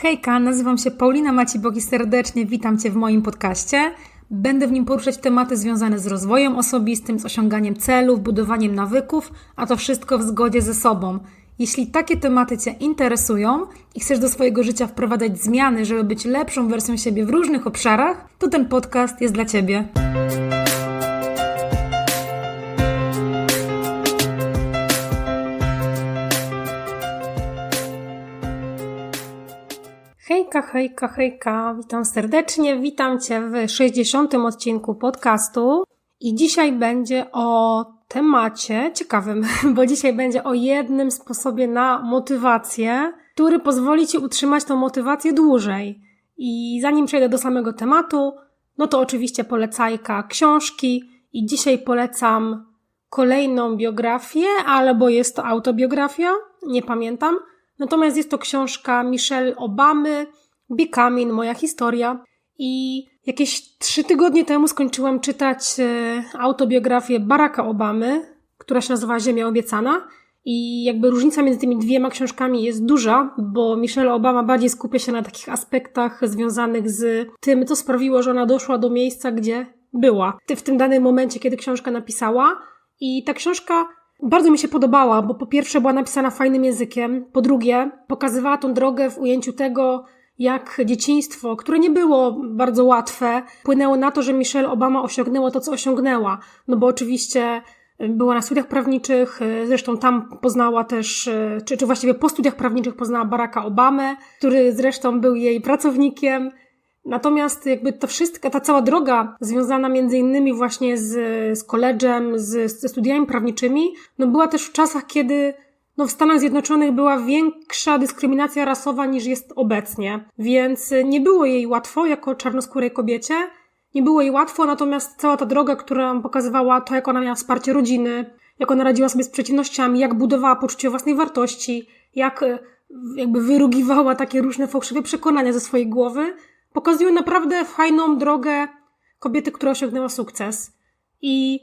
Hejka, nazywam się Paulina Macibok i serdecznie witam Cię w moim podcaście. Będę w nim poruszać tematy związane z rozwojem osobistym, z osiąganiem celów, budowaniem nawyków, a to wszystko w zgodzie ze sobą. Jeśli takie tematy Cię interesują i chcesz do swojego życia wprowadzać zmiany, żeby być lepszą wersją siebie w różnych obszarach, to ten podcast jest dla Ciebie. Hejka, hejka, hejka, witam serdecznie, witam Cię w 60. odcinku podcastu i dzisiaj będzie o temacie ciekawym, bo dzisiaj będzie o jednym sposobie na motywację, który pozwoli Ci utrzymać tą motywację dłużej. I zanim przejdę do samego tematu, no to oczywiście polecajka książki i dzisiaj polecam kolejną biografię, albo jest to autobiografia, nie pamiętam, Natomiast jest to książka Michelle Obamy, Becoming, moja historia. I jakieś trzy tygodnie temu skończyłam czytać e, autobiografię Baracka Obamy, która się nazywa Ziemia Obiecana. I jakby różnica między tymi dwiema książkami jest duża, bo Michelle Obama bardziej skupia się na takich aspektach związanych z tym, co sprawiło, że ona doszła do miejsca, gdzie była. W tym danym momencie, kiedy książkę napisała. I ta książka bardzo mi się podobała, bo po pierwsze była napisana fajnym językiem, po drugie pokazywała tą drogę w ujęciu tego, jak dzieciństwo, które nie było bardzo łatwe, płynęło na to, że Michelle Obama osiągnęła to, co osiągnęła. No bo oczywiście była na studiach prawniczych, zresztą tam poznała też, czy, czy właściwie po studiach prawniczych poznała Baracka Obamę, który zresztą był jej pracownikiem. Natomiast jakby to wszystko, ta cała droga związana między innymi właśnie z, z koledżem, z, ze studiami prawniczymi, no była też w czasach, kiedy no w Stanach Zjednoczonych była większa dyskryminacja rasowa niż jest obecnie, więc nie było jej łatwo jako czarnoskórej kobiecie, nie było jej łatwo, natomiast cała ta droga, która pokazywała to, jak ona miała wsparcie rodziny, jak ona radziła sobie z przeciwnościami, jak budowała poczucie własnej wartości, jak jakby wyrugiwała takie różne fałszywe przekonania ze swojej głowy, pokazują naprawdę fajną drogę kobiety, która osiągnęła sukces. I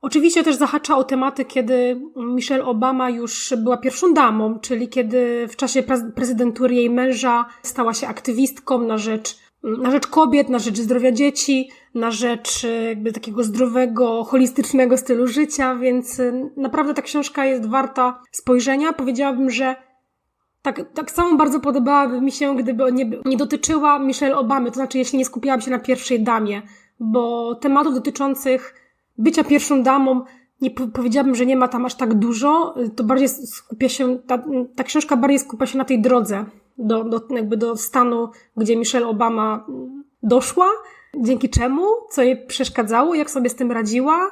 oczywiście też zahacza o tematy, kiedy Michelle Obama już była pierwszą damą, czyli kiedy w czasie prezydentury jej męża stała się aktywistką na rzecz, na rzecz kobiet, na rzecz zdrowia dzieci, na rzecz jakby takiego zdrowego, holistycznego stylu życia, więc naprawdę ta książka jest warta spojrzenia. Powiedziałabym, że tak, tak samo bardzo podobałaby mi się, gdyby nie, nie dotyczyła Michelle Obamy, to znaczy jeśli nie skupiałam się na pierwszej damie, bo tematów dotyczących bycia pierwszą damą nie powiedziałabym, że nie ma tam aż tak dużo, to bardziej skupia się, ta, ta książka bardziej skupia się na tej drodze do, do, jakby do stanu, gdzie Michelle Obama doszła, dzięki czemu, co jej przeszkadzało, jak sobie z tym radziła,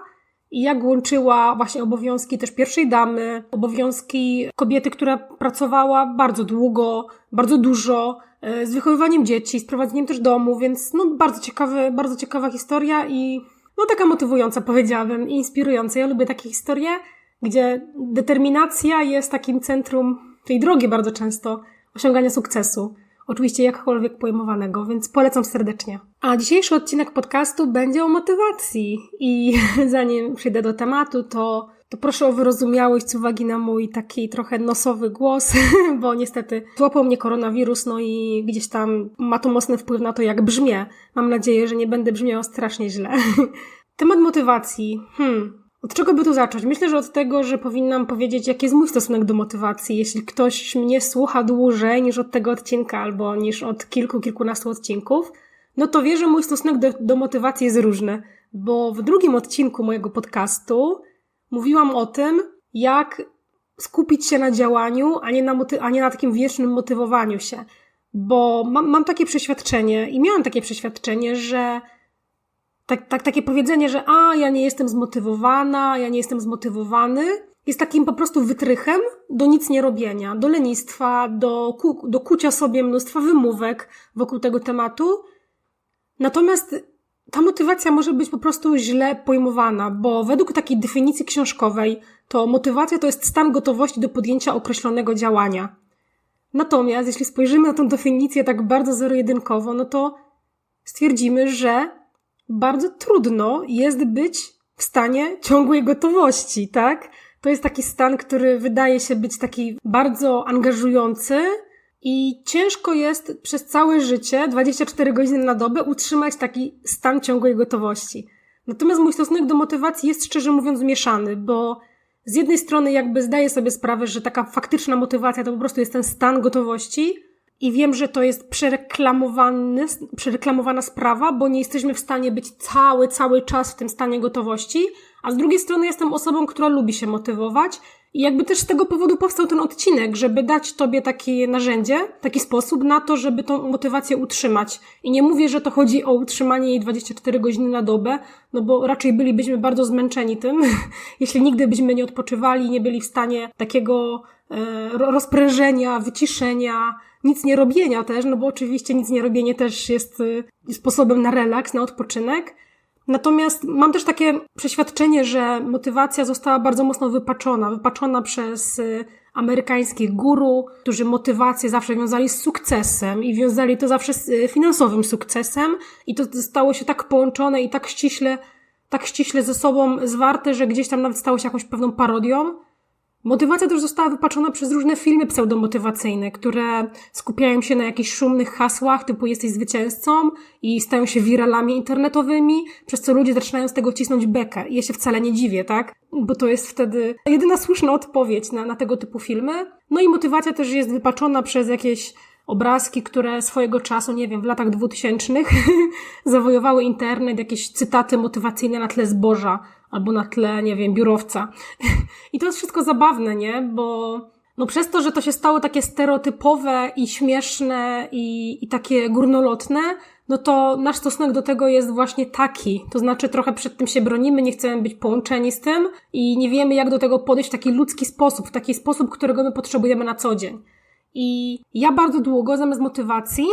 i jak łączyła właśnie obowiązki też pierwszej damy, obowiązki kobiety, która pracowała bardzo długo, bardzo dużo, e, z wychowywaniem dzieci, z prowadzeniem też domu, więc no bardzo ciekawy, bardzo ciekawa historia i no taka motywująca powiedziałabym i inspirująca. Ja lubię takie historie, gdzie determinacja jest takim centrum tej drogi bardzo często osiągania sukcesu oczywiście jakkolwiek pojmowanego, więc polecam serdecznie. A dzisiejszy odcinek podcastu będzie o motywacji i zanim przejdę do tematu, to to proszę o wyrozumiałość z uwagi na mój taki trochę nosowy głos, bo niestety złapał mnie koronawirus, no i gdzieś tam ma to mocny wpływ na to, jak brzmię. Mam nadzieję, że nie będę brzmiała strasznie źle. Temat motywacji. Hmm. Od czego by tu zacząć? Myślę, że od tego, że powinnam powiedzieć, jaki jest mój stosunek do motywacji. Jeśli ktoś mnie słucha dłużej niż od tego odcinka, albo niż od kilku, kilkunastu odcinków, no to wie, że mój stosunek do, do motywacji jest różny. Bo w drugim odcinku mojego podcastu mówiłam o tym, jak skupić się na działaniu, a nie na, moty- a nie na takim wiecznym motywowaniu się. Bo mam, mam takie przeświadczenie i miałam takie przeświadczenie, że tak, tak, takie powiedzenie, że a, ja nie jestem zmotywowana, ja nie jestem zmotywowany, jest takim po prostu wytrychem do nic nie robienia, do lenistwa, do, ku, do kucia sobie mnóstwa wymówek wokół tego tematu. Natomiast ta motywacja może być po prostu źle pojmowana, bo według takiej definicji książkowej to motywacja to jest stan gotowości do podjęcia określonego działania. Natomiast jeśli spojrzymy na tę definicję tak bardzo zero-jedynkowo, no to stwierdzimy, że bardzo trudno jest być w stanie ciągłej gotowości, tak? To jest taki stan, który wydaje się być taki bardzo angażujący, I ciężko jest przez całe życie, 24 godziny na dobę, utrzymać taki stan ciągłej gotowości. Natomiast mój stosunek do motywacji jest szczerze mówiąc mieszany, bo z jednej strony jakby zdaję sobie sprawę, że taka faktyczna motywacja to po prostu jest ten stan gotowości i wiem, że to jest przereklamowany, przereklamowana sprawa, bo nie jesteśmy w stanie być cały, cały czas w tym stanie gotowości, a z drugiej strony jestem osobą, która lubi się motywować i jakby też z tego powodu powstał ten odcinek, żeby dać Tobie takie narzędzie, taki sposób na to, żeby tą motywację utrzymać. I nie mówię, że to chodzi o utrzymanie jej 24 godziny na dobę, no bo raczej bylibyśmy bardzo zmęczeni tym, jeśli nigdy byśmy nie odpoczywali, nie byli w stanie takiego e, rozprężenia, wyciszenia, nic nie robienia też, no bo oczywiście nic nie robienie też jest e, sposobem na relaks, na odpoczynek. Natomiast mam też takie przeświadczenie, że motywacja została bardzo mocno wypaczona. Wypaczona przez y, amerykańskich guru, którzy motywację zawsze wiązali z sukcesem i wiązali to zawsze z y, finansowym sukcesem i to stało się tak połączone i tak ściśle, tak ściśle ze sobą zwarte, że gdzieś tam nawet stało się jakąś pewną parodią. Motywacja też została wypaczona przez różne filmy pseudomotywacyjne, które skupiają się na jakichś szumnych hasłach typu jesteś zwycięzcą i stają się wiralami internetowymi, przez co ludzie zaczynają z tego cisnąć bekę. I ja się wcale nie dziwię, tak? Bo to jest wtedy jedyna słuszna odpowiedź na, na tego typu filmy. No i motywacja też jest wypaczona przez jakieś obrazki, które swojego czasu, nie wiem, w latach dwutysięcznych zawojowały internet, jakieś cytaty motywacyjne na tle zboża albo na tle, nie wiem, biurowca. I to jest wszystko zabawne, nie? Bo no przez to, że to się stało takie stereotypowe i śmieszne i, i takie górnolotne, no to nasz stosunek do tego jest właśnie taki. To znaczy trochę przed tym się bronimy, nie chcemy być połączeni z tym i nie wiemy, jak do tego podejść w taki ludzki sposób, w taki sposób, którego my potrzebujemy na co dzień. I ja bardzo długo zamiast motywacji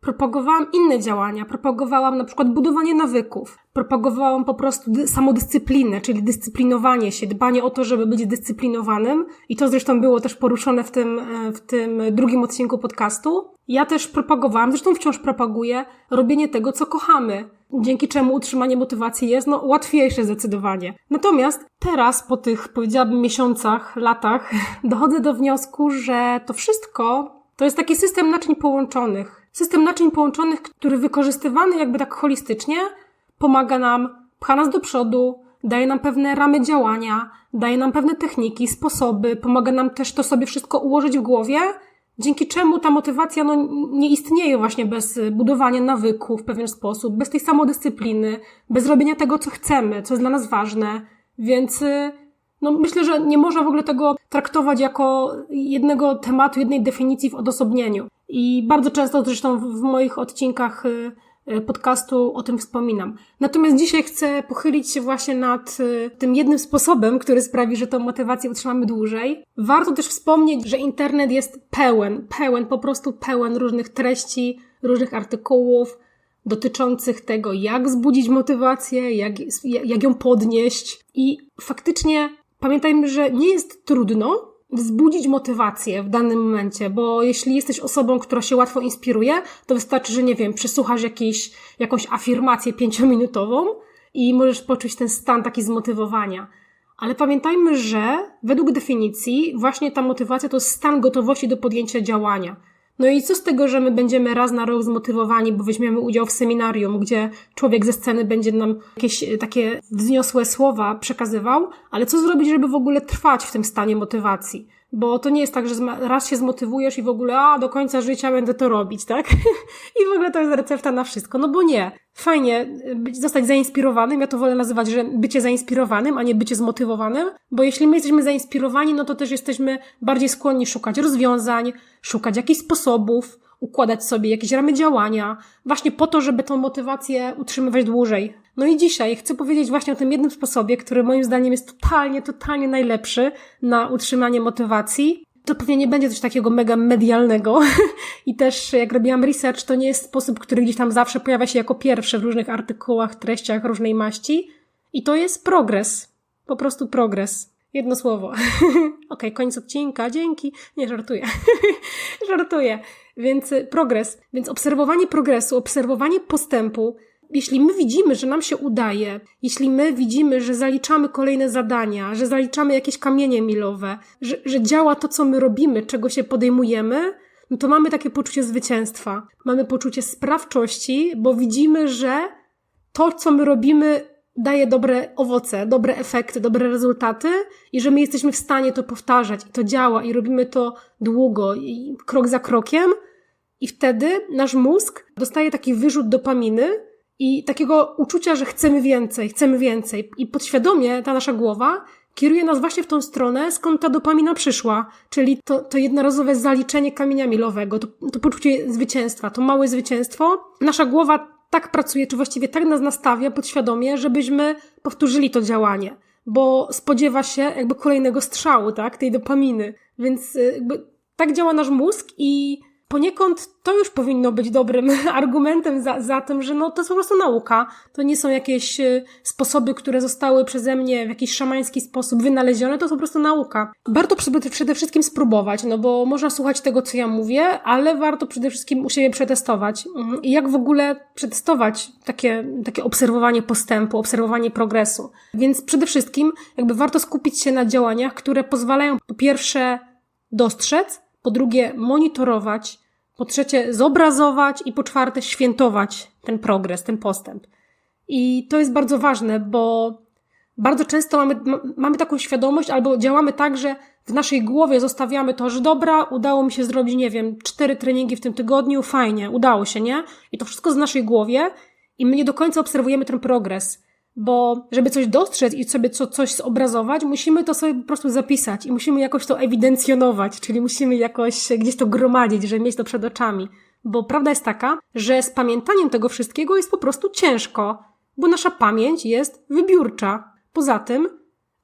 propagowałam inne działania. Propagowałam na przykład budowanie nawyków. Propagowałam po prostu samodyscyplinę, czyli dyscyplinowanie się, dbanie o to, żeby być dyscyplinowanym. I to zresztą było też poruszone w tym, e, w tym drugim odcinku podcastu. Ja też propagowałam, zresztą wciąż propaguję, robienie tego, co kochamy. Dzięki czemu utrzymanie motywacji jest no, łatwiejsze zdecydowanie. Natomiast teraz, po tych powiedziałabym miesiącach, latach, dochodzę do wniosku, że to wszystko to jest taki system naczyń połączonych System naczyń połączonych, który wykorzystywany jakby tak holistycznie, pomaga nam, pcha nas do przodu, daje nam pewne ramy działania, daje nam pewne techniki, sposoby, pomaga nam też to sobie wszystko ułożyć w głowie, dzięki czemu ta motywacja no, nie istnieje właśnie bez budowania nawyków w pewien sposób, bez tej samodyscypliny, bez robienia tego, co chcemy, co jest dla nas ważne. Więc no, myślę, że nie można w ogóle tego traktować jako jednego tematu, jednej definicji w odosobnieniu. I bardzo często zresztą w moich odcinkach y, y, podcastu o tym wspominam. Natomiast dzisiaj chcę pochylić się właśnie nad y, tym jednym sposobem, który sprawi, że tę motywację utrzymamy dłużej. Warto też wspomnieć, że internet jest pełen, pełen, po prostu pełen różnych treści, różnych artykułów dotyczących tego, jak wzbudzić motywację, jak, jak ją podnieść. I faktycznie pamiętajmy, że nie jest trudno, wzbudzić motywację w danym momencie, bo jeśli jesteś osobą, która się łatwo inspiruje, to wystarczy, że nie wiem, przesłuchasz jakiś, jakąś afirmację pięciominutową i możesz poczuć ten stan taki zmotywowania. Ale pamiętajmy, że według definicji właśnie ta motywacja to stan gotowości do podjęcia działania. No i co z tego, że my będziemy raz na rok zmotywowani, bo weźmiemy udział w seminarium, gdzie człowiek ze sceny będzie nam jakieś e, takie wzniosłe słowa przekazywał, ale co zrobić, żeby w ogóle trwać w tym stanie motywacji? Bo to nie jest tak, że raz się zmotywujesz i w ogóle, a do końca życia będę to robić, tak? I w ogóle to jest recepta na wszystko. No bo nie. Fajnie y, być, zostać zainspirowanym. Ja to wolę nazywać, że bycie zainspirowanym, a nie bycie zmotywowanym. Bo jeśli my jesteśmy zainspirowani, no to też jesteśmy bardziej skłonni szukać rozwiązań, szukać jakichś sposobów, układać sobie jakieś ramy działania, właśnie po to, żeby tą motywację utrzymywać dłużej. No i dzisiaj chcę powiedzieć właśnie o tym jednym sposobie, który moim zdaniem jest totalnie, totalnie najlepszy na utrzymanie motywacji. To pewnie nie będzie coś takiego mega medialnego. I też jak robiłam research, to nie jest sposób, który gdzieś tam zawsze pojawia się jako pierwszy w różnych artykułach, treściach różnej maści. I to jest progres. Po prostu progres. Jedno słowo. Okay, koniec odcinka, dzięki. Nie, żartuję. żartuję. Więc progres. Więc obserwowanie progresu, obserwowanie postępu, jeśli my widzimy, że nam się udaje, jeśli my widzimy, że zaliczamy kolejne zadania, że zaliczamy jakieś kamienie milowe, że, że działa to, co my robimy, czego się podejmujemy, no to mamy takie poczucie zwycięstwa. Mamy poczucie sprawczości, bo widzimy, że to, co my robimy, daje dobre owoce, dobre efekty, dobre rezultaty i że my jesteśmy w stanie to powtarzać i to działa i robimy to długo i krok za krokiem i wtedy nasz mózg dostaje taki wyrzut dopaminy i takiego uczucia, że chcemy więcej, chcemy więcej i podświadomie ta nasza głowa kieruje nas właśnie w tą stronę, skąd ta dopamina przyszła, czyli to, to jednorazowe zaliczenie kamienia milowego, to, to poczucie zwycięstwa, to małe zwycięstwo. Nasza głowa tak pracuje, czy właściwie tak nas nastawia podświadomie, żebyśmy powtórzyli to działanie, bo spodziewa się jakby kolejnego strzału, tak, tej dopaminy. Więc y, tak działa nasz mózg i poniekąd to już powinno być dobrym argumentem za, za tym, że no to jest po prostu nauka. To nie są jakieś y, sposoby, które zostały przeze mnie w jakiś szamański sposób wynalezione, to jest po prostu nauka. Warto przede wszystkim spróbować, no bo można słuchać tego, co ja mówię, ale warto przede wszystkim u siebie przetestować. Mhm. I jak w ogóle przetestować takie, takie obserwowanie postępu, obserwowanie progresu. Więc przede wszystkim jakby warto skupić się na działaniach, które pozwalają po pierwsze dostrzec, po drugie monitorować, po trzecie zobrazować i po czwarte świętować ten progres, ten postęp. I to jest bardzo ważne, bo bardzo często mamy, mamy taką świadomość albo działamy tak, że w naszej głowie zostawiamy to, że dobra, udało mi się zrobić, nie wiem, cztery treningi w tym tygodniu, fajnie, udało się, nie? I to wszystko z naszej głowie i my nie do końca obserwujemy ten progres bo żeby coś dostrzec i sobie co, coś zobrazować, musimy to sobie po prostu zapisać i musimy jakoś to ewidencjonować, czyli musimy jakoś gdzieś to gromadzić, żeby mieć to przed oczami. Bo prawda jest taka, że z pamiętaniem tego wszystkiego jest po prostu ciężko, bo nasza pamięć jest wybiórcza. Poza tym,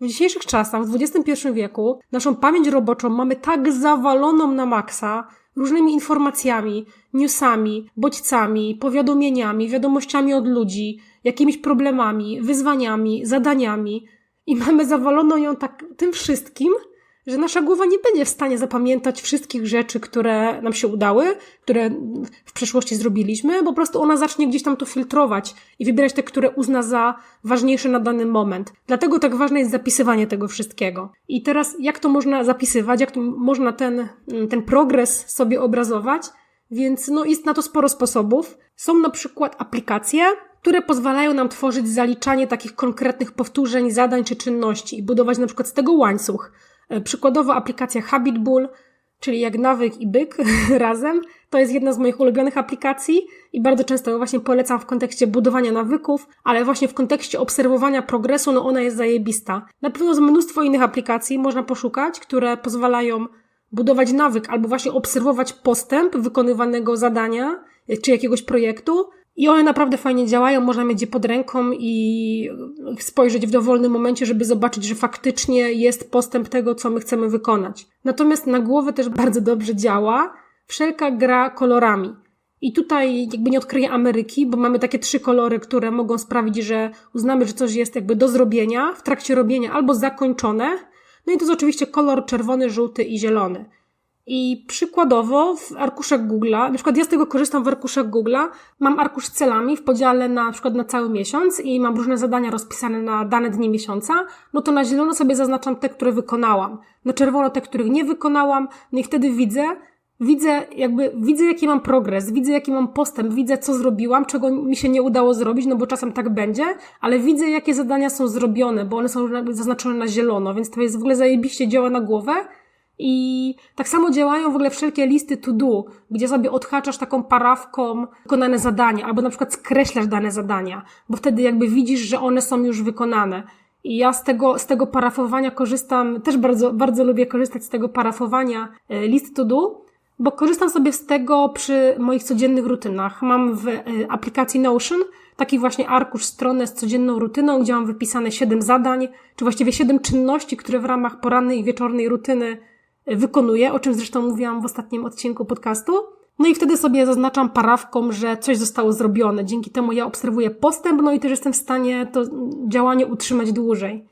w dzisiejszych czasach, w XXI wieku, naszą pamięć roboczą mamy tak zawaloną na maksa różnymi informacjami, newsami, bodźcami, powiadomieniami, wiadomościami od ludzi, jakimiś problemami, wyzwaniami, zadaniami i mamy zawaloną ją tak tym wszystkim, że nasza głowa nie będzie w stanie zapamiętać wszystkich rzeczy, które nam się udały, które w przeszłości zrobiliśmy, po prostu ona zacznie gdzieś tam to filtrować i wybierać te, które uzna za ważniejsze na dany moment. Dlatego tak ważne jest zapisywanie tego wszystkiego. I teraz jak to można zapisywać, jak to można ten, ten progres sobie obrazować? Więc no, jest na to sporo sposobów. Są na przykład aplikacje, które pozwalają nam tworzyć zaliczanie takich konkretnych powtórzeń, zadań czy czynności i budować na przykład z tego łańcuch. E, przykładowo aplikacja Habitbull, czyli jak nawyk i byk razem. To jest jedna z moich ulubionych aplikacji i bardzo często ją właśnie polecam w kontekście budowania nawyków, ale właśnie w kontekście obserwowania progresu, no ona jest zajebista. Na pewno jest mnóstwo innych aplikacji można poszukać, które pozwalają budować nawyk albo właśnie obserwować postęp wykonywanego zadania e, czy jakiegoś projektu, i one naprawdę fajnie działają, można mieć je pod ręką i spojrzeć w dowolnym momencie, żeby zobaczyć, że faktycznie jest postęp tego, co my chcemy wykonać. Natomiast na głowę też bardzo dobrze działa wszelka gra kolorami. I tutaj jakby nie odkryję Ameryki, bo mamy takie trzy kolory, które mogą sprawić, że uznamy, że coś jest jakby do zrobienia, w trakcie robienia albo zakończone. No i to jest oczywiście kolor czerwony, żółty i zielony. I przykładowo w arkuszach Google'a, na przykład ja z tego korzystam w arkuszach Google'a, mam arkusz z celami w podziale na, na przykład na cały miesiąc i mam różne zadania rozpisane na dane dni miesiąca, no to na zielono sobie zaznaczam te, które wykonałam. Na czerwono te, których nie wykonałam, no i wtedy widzę, widzę jakby, widzę jaki mam progres, widzę jaki mam postęp, widzę co zrobiłam, czego mi się nie udało zrobić, no bo czasem tak będzie, ale widzę jakie zadania są zrobione, bo one są zaznaczone na zielono, więc to jest w ogóle zajebiście działa na głowę, i tak samo działają w ogóle wszelkie listy to do, gdzie sobie odhaczasz taką parawką wykonane zadania, albo na przykład skreślasz dane zadania, bo wtedy jakby widzisz, że one są już wykonane. I ja z tego, z tego parafowania korzystam, też bardzo, bardzo lubię korzystać z tego parafowania e, list to do, bo korzystam sobie z tego przy moich codziennych rutynach. Mam w e, aplikacji Notion taki właśnie arkusz, stronę z codzienną rutyną, gdzie mam wypisane 7 zadań, czy właściwie 7 czynności, które w ramach porannej i wieczornej rutyny wykonuję, o czym zresztą mówiłam w ostatnim odcinku podcastu. No i wtedy sobie zaznaczam parawką, że coś zostało zrobione. Dzięki temu ja obserwuję postęp, no i też jestem w stanie to działanie utrzymać dłużej.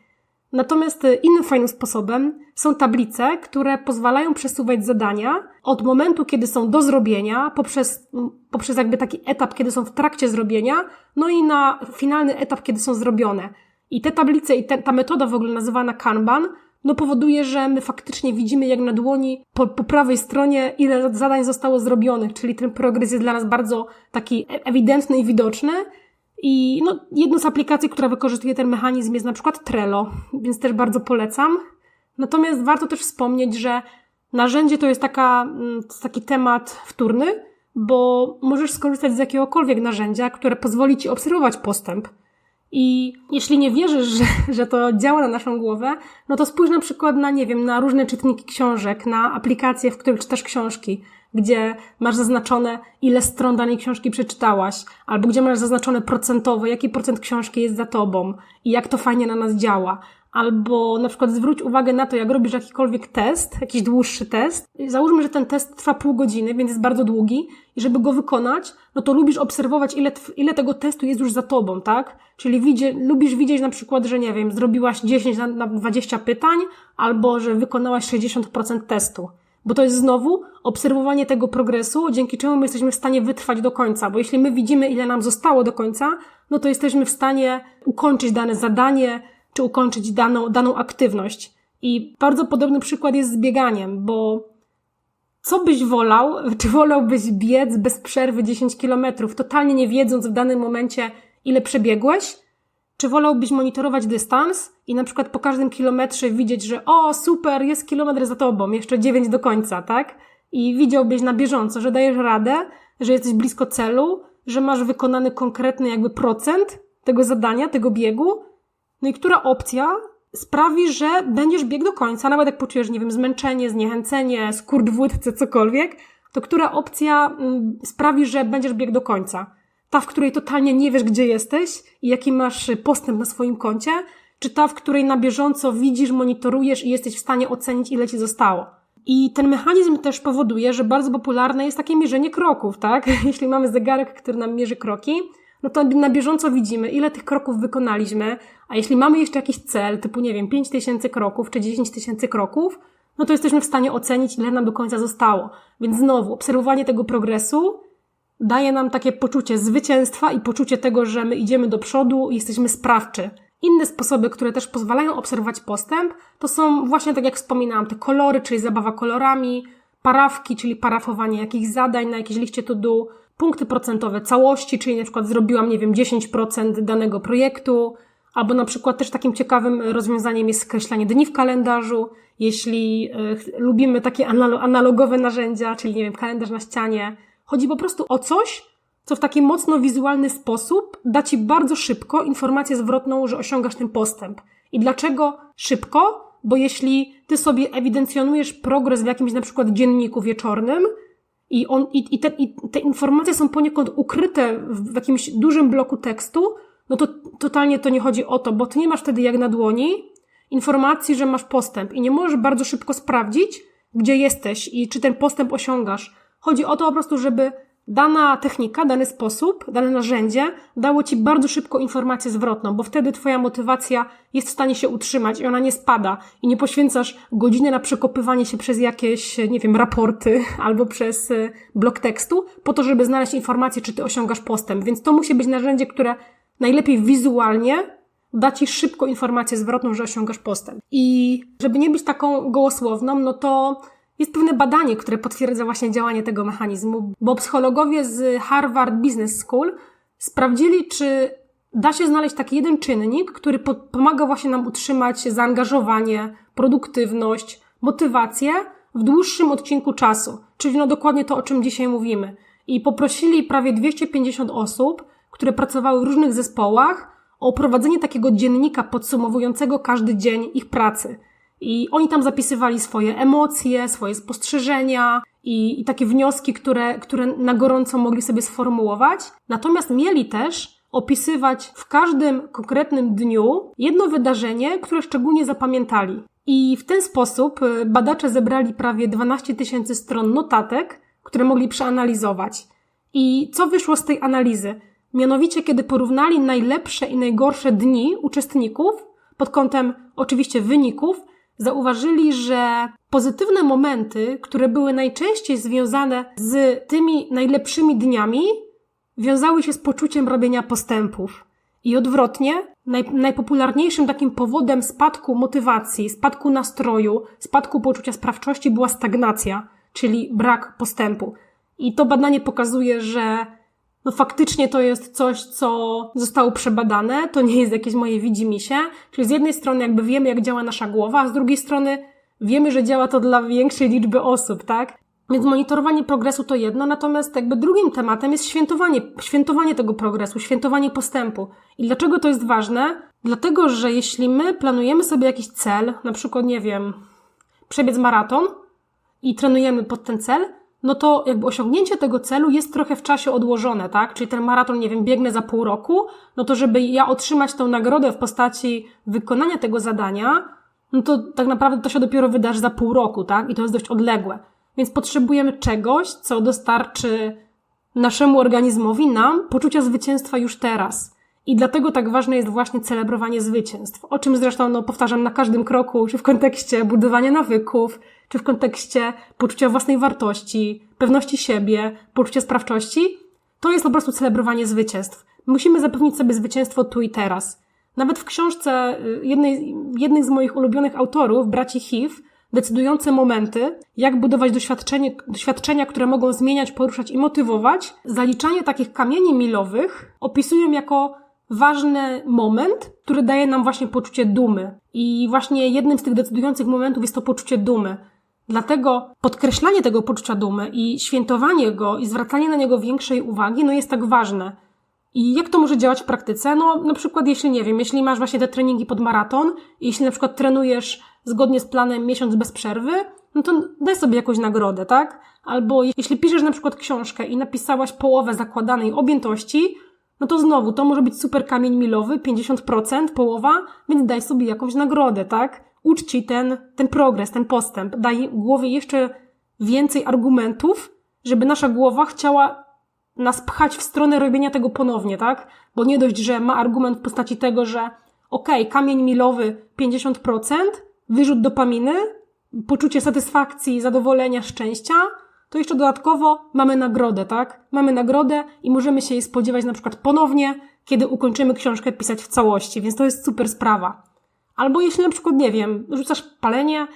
Natomiast innym fajnym sposobem są tablice, które pozwalają przesuwać zadania od momentu, kiedy są do zrobienia, poprzez, poprzez jakby taki etap, kiedy są w trakcie zrobienia, no i na finalny etap, kiedy są zrobione. I te tablice i te, ta metoda w ogóle nazywana Kanban no powoduje, że my faktycznie widzimy jak na dłoni po, po prawej stronie, ile zadań zostało zrobionych, czyli ten progres jest dla nas bardzo taki e- ewidentny i widoczny. I no, jedną z aplikacji, która wykorzystuje ten mechanizm jest na przykład Trello, więc też bardzo polecam. Natomiast warto też wspomnieć, że narzędzie to jest taka, mm, to jest taki temat wtórny, bo możesz skorzystać z jakiegokolwiek narzędzia, które pozwoli Ci obserwować postęp. I jeśli nie wierzysz, że, że to działa na naszą głowę, no to spójrz na przykład na, nie wiem, na różne czytniki książek, na aplikacje, w których czytasz książki, gdzie masz zaznaczone, ile stron danej książki przeczytałaś, albo gdzie masz zaznaczone procentowo, jaki procent książki jest za tobą i jak to fajnie na nas działa. Albo na przykład zwróć uwagę na to, jak robisz jakikolwiek test, jakiś dłuższy test. Załóżmy, że ten test trwa pół godziny, więc jest bardzo długi i żeby go wykonać, no to lubisz obserwować, ile, ile tego testu jest już za tobą, tak? Czyli widzie, lubisz widzieć na przykład, że nie wiem, zrobiłaś 10 na, na 20 pytań, albo że wykonałaś 60% testu. Bo to jest znowu obserwowanie tego progresu, dzięki czemu my jesteśmy w stanie wytrwać do końca. Bo jeśli my widzimy, ile nam zostało do końca, no to jesteśmy w stanie ukończyć dane zadanie, czy ukończyć daną, daną aktywność. I bardzo podobny przykład jest z bieganiem, bo co byś wolał? Czy wolałbyś biec bez przerwy 10 kilometrów, totalnie nie wiedząc w danym momencie, ile przebiegłeś? Czy wolałbyś monitorować dystans i na przykład po każdym kilometrze widzieć, że o, super, jest kilometr za tobą, jeszcze 9 do końca, tak? I widziałbyś na bieżąco, że dajesz radę, że jesteś blisko celu, że masz wykonany konkretny jakby procent tego zadania, tego biegu, no i która opcja sprawi, że będziesz biegł do końca, nawet jak poczujesz, nie wiem, zmęczenie, zniechęcenie, łydce, cokolwiek, to która opcja mm, sprawi, że będziesz biegł do końca? Ta, w której totalnie nie wiesz, gdzie jesteś i jaki masz postęp na swoim koncie, czy ta, w której na bieżąco widzisz, monitorujesz i jesteś w stanie ocenić, ile ci zostało? I ten mechanizm też powoduje, że bardzo popularne jest takie mierzenie kroków, tak? Jeśli mamy zegarek, który nam mierzy kroki, no to na bieżąco widzimy, ile tych kroków wykonaliśmy, a jeśli mamy jeszcze jakiś cel, typu, nie wiem, 5 tysięcy kroków czy 10 tysięcy kroków, no to jesteśmy w stanie ocenić, ile nam do końca zostało. Więc znowu, obserwowanie tego progresu daje nam takie poczucie zwycięstwa i poczucie tego, że my idziemy do przodu i jesteśmy sprawczy. Inne sposoby, które też pozwalają obserwować postęp, to są właśnie tak jak wspominałam, te kolory, czyli zabawa kolorami, parawki, czyli parafowanie jakichś zadań na jakiejś liście to do, punkty procentowe całości, czyli na przykład zrobiłam, nie wiem, 10% danego projektu, albo na przykład też takim ciekawym rozwiązaniem jest skreślanie dni w kalendarzu. Jeśli y, lubimy takie analogowe narzędzia, czyli nie wiem, kalendarz na ścianie, chodzi po prostu o coś, co w taki mocno wizualny sposób da Ci bardzo szybko informację zwrotną, że osiągasz ten postęp. I dlaczego szybko? Bo jeśli Ty sobie ewidencjonujesz progres w jakimś na przykład dzienniku wieczornym, i, on, i, i, te, i te informacje są poniekąd ukryte w jakimś dużym bloku tekstu, no to totalnie to nie chodzi o to, bo ty nie masz wtedy jak na dłoni informacji, że masz postęp i nie możesz bardzo szybko sprawdzić, gdzie jesteś i czy ten postęp osiągasz. Chodzi o to po prostu, żeby dana technika, dany sposób, dane narzędzie dało Ci bardzo szybko informację zwrotną, bo wtedy Twoja motywacja jest w stanie się utrzymać i ona nie spada i nie poświęcasz godziny na przekopywanie się przez jakieś, nie wiem, raporty albo przez y, blok tekstu po to, żeby znaleźć informację, czy Ty osiągasz postęp. Więc to musi być narzędzie, które najlepiej wizualnie da Ci szybko informację zwrotną, że osiągasz postęp. I żeby nie być taką gołosłowną, no to jest pewne badanie, które potwierdza właśnie działanie tego mechanizmu, bo psychologowie z Harvard Business School sprawdzili, czy da się znaleźć taki jeden czynnik, który pomaga właśnie nam utrzymać zaangażowanie, produktywność, motywację w dłuższym odcinku czasu, czyli no dokładnie to, o czym dzisiaj mówimy. I poprosili prawie 250 osób, które pracowały w różnych zespołach, o prowadzenie takiego dziennika podsumowującego każdy dzień ich pracy. I oni tam zapisywali swoje emocje, swoje spostrzeżenia i, i takie wnioski, które, które na gorąco mogli sobie sformułować. Natomiast mieli też opisywać w każdym konkretnym dniu jedno wydarzenie, które szczególnie zapamiętali. I w ten sposób y, badacze zebrali prawie 12 tysięcy stron notatek, które mogli przeanalizować. I co wyszło z tej analizy? Mianowicie, kiedy porównali najlepsze i najgorsze dni uczestników pod kątem oczywiście wyników, zauważyli, że pozytywne momenty, które były najczęściej związane z tymi najlepszymi dniami, wiązały się z poczuciem robienia postępów. I odwrotnie, naj, najpopularniejszym takim powodem spadku motywacji, spadku nastroju, spadku poczucia sprawczości była stagnacja, czyli brak postępu. I to badanie pokazuje, że no faktycznie to jest coś, co zostało przebadane, to nie jest jakieś moje widzimisię. Czyli z jednej strony jakby wiemy, jak działa nasza głowa, a z drugiej strony wiemy, że działa to dla większej liczby osób, tak? Więc monitorowanie progresu to jedno, natomiast jakby drugim tematem jest świętowanie, świętowanie tego progresu, świętowanie postępu. I dlaczego to jest ważne? Dlatego, że jeśli my planujemy sobie jakiś cel, na przykład, nie wiem, przebiec maraton i trenujemy pod ten cel, no to jakby osiągnięcie tego celu jest trochę w czasie odłożone, tak? Czyli ten maraton, nie wiem, biegnę za pół roku, no to żeby ja otrzymać tę nagrodę w postaci wykonania tego zadania, no to tak naprawdę to się dopiero wydarzy za pół roku, tak? I to jest dość odległe. Więc potrzebujemy czegoś, co dostarczy naszemu organizmowi, nam poczucia zwycięstwa już teraz. I dlatego tak ważne jest właśnie celebrowanie zwycięstw, o czym zresztą no, powtarzam na każdym kroku, czy w kontekście budowania nawyków, czy w kontekście poczucia własnej wartości, pewności siebie, poczucia sprawczości. To jest po prostu celebrowanie zwycięstw. Musimy zapewnić sobie zwycięstwo tu i teraz. Nawet w książce y, jednej, jednych z moich ulubionych autorów, braci Hiv, decydujące momenty, jak budować doświadczenie, doświadczenia, które mogą zmieniać, poruszać i motywować, zaliczanie takich kamieni milowych opisują jako ważny moment, który daje nam właśnie poczucie dumy. I właśnie jednym z tych decydujących momentów jest to poczucie dumy. Dlatego podkreślanie tego poczucia dumy i świętowanie go i zwracanie na niego większej uwagi, no jest tak ważne. I jak to może działać w praktyce? No, na przykład, jeśli nie wiem, jeśli masz właśnie te treningi pod maraton, jeśli na przykład trenujesz zgodnie z planem miesiąc bez przerwy, no to daj sobie jakąś nagrodę, tak? Albo jeśli piszesz na przykład książkę i napisałaś połowę zakładanej objętości, no to znowu to może być super kamień milowy, 50%, połowa, więc daj sobie jakąś nagrodę, tak? Ucz ci ten, ten progres, ten postęp. Daj głowie jeszcze więcej argumentów, żeby nasza głowa chciała nas pchać w stronę robienia tego ponownie, tak? Bo nie dość, że ma argument w postaci tego, że okej, okay, kamień milowy 50%, wyrzut dopaminy, poczucie satysfakcji, zadowolenia, szczęścia, to jeszcze dodatkowo mamy nagrodę, tak? Mamy nagrodę i możemy się jej spodziewać na przykład ponownie, kiedy ukończymy książkę pisać w całości, więc to jest super sprawa. Albo jeśli na przykład, nie wiem, rzucasz palenie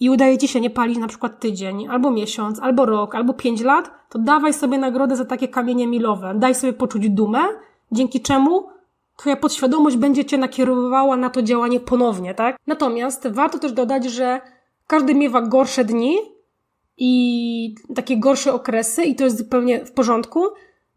i udaje ci się nie palić na przykład tydzień, albo miesiąc, albo rok, albo pięć lat, to dawaj sobie nagrodę za takie kamienie milowe. Daj sobie poczuć dumę, dzięki czemu twoja podświadomość będzie cię nakierowywała na to działanie ponownie, tak? Natomiast warto też dodać, że każdy miewa gorsze dni i takie gorsze okresy i to jest zupełnie w porządku.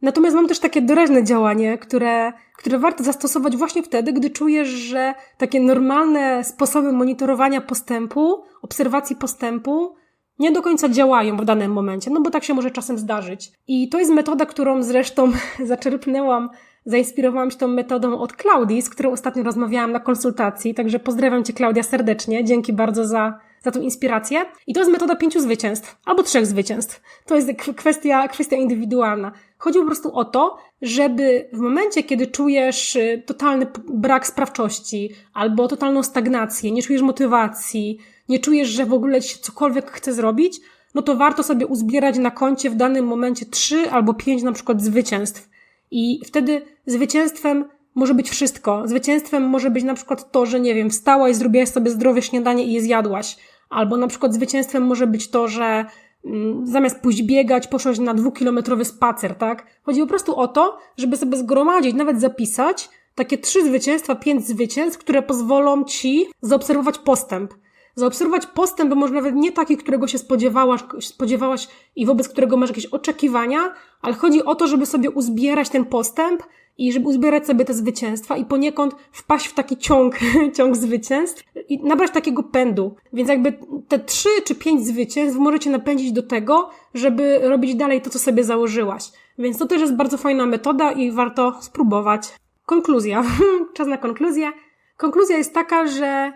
Natomiast mam też takie doraźne działanie, które, które warto zastosować właśnie wtedy, gdy czujesz, że takie normalne sposoby monitorowania postępu, obserwacji postępu nie do końca działają w danym momencie, no bo tak się może czasem zdarzyć. I to jest metoda, którą zresztą zaczerpnęłam Zainspirowałam się tą metodą od Klaudii, z którą ostatnio rozmawiałam na konsultacji, także pozdrawiam Cię Klaudia serdecznie, dzięki bardzo za, za tą inspirację. I to jest metoda pięciu zwycięstw, albo trzech zwycięstw. To jest kwestia, kwestia indywidualna. Chodzi po prostu o to, żeby w momencie, kiedy czujesz y, totalny brak sprawczości, albo totalną stagnację, nie czujesz motywacji, nie czujesz, że w ogóle ci cokolwiek chce zrobić, no to warto sobie uzbierać na koncie w danym momencie trzy albo pięć na przykład zwycięstw. I wtedy zwycięstwem może być wszystko. Zwycięstwem może być na przykład to, że nie wiem, wstałaś, zrobiłaś sobie zdrowe śniadanie i je zjadłaś. Albo na przykład zwycięstwem może być to, że mm, zamiast pójść biegać, poszłaś na dwukilometrowy spacer, tak? Chodzi po prostu o to, żeby sobie zgromadzić, nawet zapisać takie trzy zwycięstwa, pięć zwycięstw, które pozwolą ci zaobserwować postęp. Zaobserwować postęp, bo może nawet nie taki, którego się spodziewałaś, spodziewałaś i wobec którego masz jakieś oczekiwania, ale chodzi o to, żeby sobie uzbierać ten postęp i żeby uzbierać sobie te zwycięstwa i poniekąd wpaść w taki ciąg, ciąg zwycięstw i nabrać takiego pędu. Więc jakby te trzy czy pięć zwycięstw możecie napędzić do tego, żeby robić dalej to, co sobie założyłaś. Więc to też jest bardzo fajna metoda i warto spróbować. Konkluzja. Czas na konkluzję. Konkluzja jest taka, że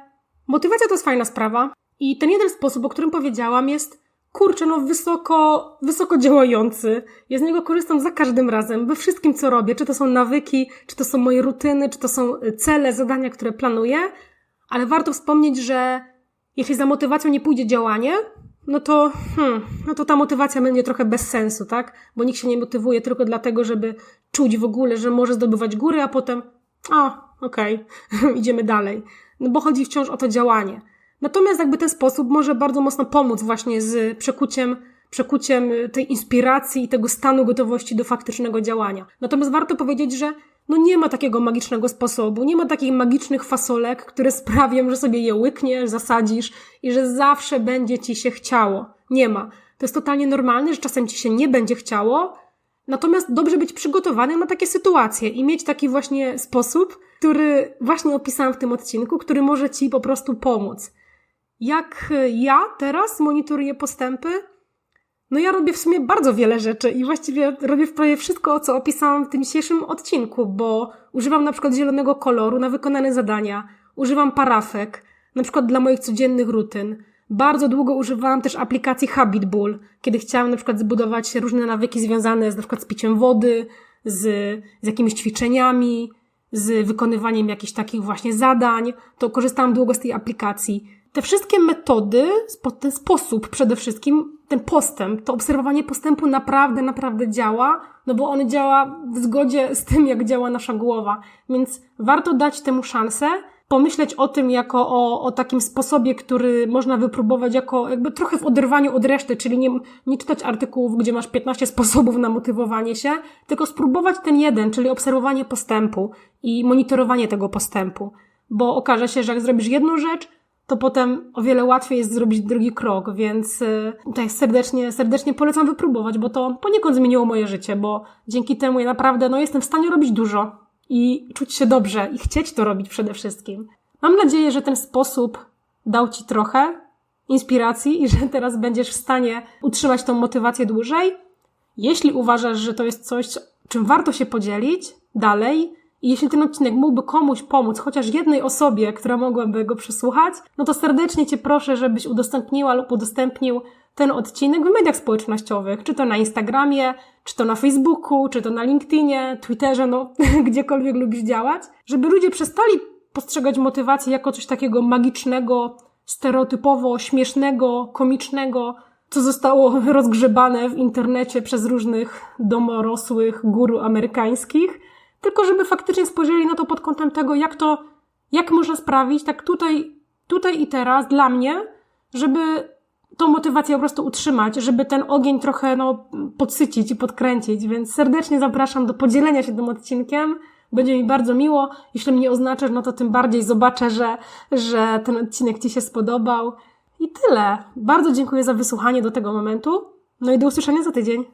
motywacja to jest fajna sprawa i ten jeden sposób, o którym powiedziałam, jest kurczę, no wysoko, wysoko działający. Ja z niego korzystam za każdym razem, we wszystkim, co robię. Czy to są nawyki, czy to są moje rutyny, czy to są y, cele, zadania, które planuję. Ale warto wspomnieć, że jeśli za motywacją nie pójdzie działanie, no to, hmm, no to ta motywacja będzie trochę bez sensu, tak? Bo nikt się nie motywuje tylko dlatego, żeby czuć w ogóle, że może zdobywać góry, a potem, a, okej, okay. idziemy dalej. No bo chodzi wciąż o to działanie. Natomiast jakby ten sposób może bardzo mocno pomóc właśnie z przekuciem przekuciem tej inspiracji i tego stanu gotowości do faktycznego działania. Natomiast warto powiedzieć, że no nie ma takiego magicznego sposobu, nie ma takich magicznych fasolek, które sprawią, że sobie je łykniesz, zasadzisz i że zawsze będzie ci się chciało. Nie ma. To jest totalnie normalne, że czasem ci się nie będzie chciało, natomiast dobrze być przygotowanym na takie sytuacje i mieć taki właśnie sposób, który właśnie opisałam w tym odcinku, który może ci po prostu pomóc. Jak ja teraz monitoruję postępy, no ja robię w sumie bardzo wiele rzeczy i właściwie robię w prawie wszystko, co opisałam w tym dzisiejszym odcinku, bo używam na przykład zielonego koloru na wykonane zadania, używam parafek, na przykład dla moich codziennych rutyn. Bardzo długo używałam też aplikacji Habitbull, kiedy chciałam na przykład zbudować różne nawyki związane z na przykład z piciem wody, z, z jakimiś ćwiczeniami, z wykonywaniem jakichś takich właśnie zadań, to korzystałam długo z tej aplikacji te wszystkie metody, ten sposób przede wszystkim, ten postęp, to obserwowanie postępu naprawdę, naprawdę działa, no bo on działa w zgodzie z tym, jak działa nasza głowa. Więc warto dać temu szansę, pomyśleć o tym jako o, o takim sposobie, który można wypróbować jako jakby trochę w oderwaniu od reszty, czyli nie, nie czytać artykułów, gdzie masz 15 sposobów na motywowanie się, tylko spróbować ten jeden, czyli obserwowanie postępu i monitorowanie tego postępu. Bo okaże się, że jak zrobisz jedną rzecz, to potem o wiele łatwiej jest zrobić drugi krok, więc y, tutaj serdecznie, serdecznie polecam wypróbować, bo to poniekąd zmieniło moje życie, bo dzięki temu ja naprawdę no, jestem w stanie robić dużo i czuć się dobrze i chcieć to robić przede wszystkim. Mam nadzieję, że ten sposób dał Ci trochę inspiracji i że teraz będziesz w stanie utrzymać tą motywację dłużej. Jeśli uważasz, że to jest coś, czym warto się podzielić dalej, i jeśli ten odcinek mógłby komuś pomóc, chociaż jednej osobie, która mogłaby go przesłuchać, no to serdecznie Cię proszę, żebyś udostępniła lub udostępnił ten odcinek w mediach społecznościowych, czy to na Instagramie, czy to na Facebooku, czy to na LinkedInie, Twitterze, no gdziekolwiek lubisz działać, żeby ludzie przestali postrzegać motywację jako coś takiego magicznego, stereotypowo śmiesznego, komicznego, co zostało rozgrzebane w internecie przez różnych domorosłych guru amerykańskich, tylko żeby faktycznie spojrzeli na to pod kątem tego, jak to, jak można sprawić, tak tutaj, tutaj i teraz dla mnie, żeby tą motywację po prostu utrzymać, żeby ten ogień trochę no, podsycić i podkręcić. Więc serdecznie zapraszam do podzielenia się tym odcinkiem. Będzie mi bardzo miło. Jeśli mnie oznaczasz, no to tym bardziej zobaczę, że, że ten odcinek Ci się spodobał. I tyle. Bardzo dziękuję za wysłuchanie do tego momentu. No i do usłyszenia za tydzień.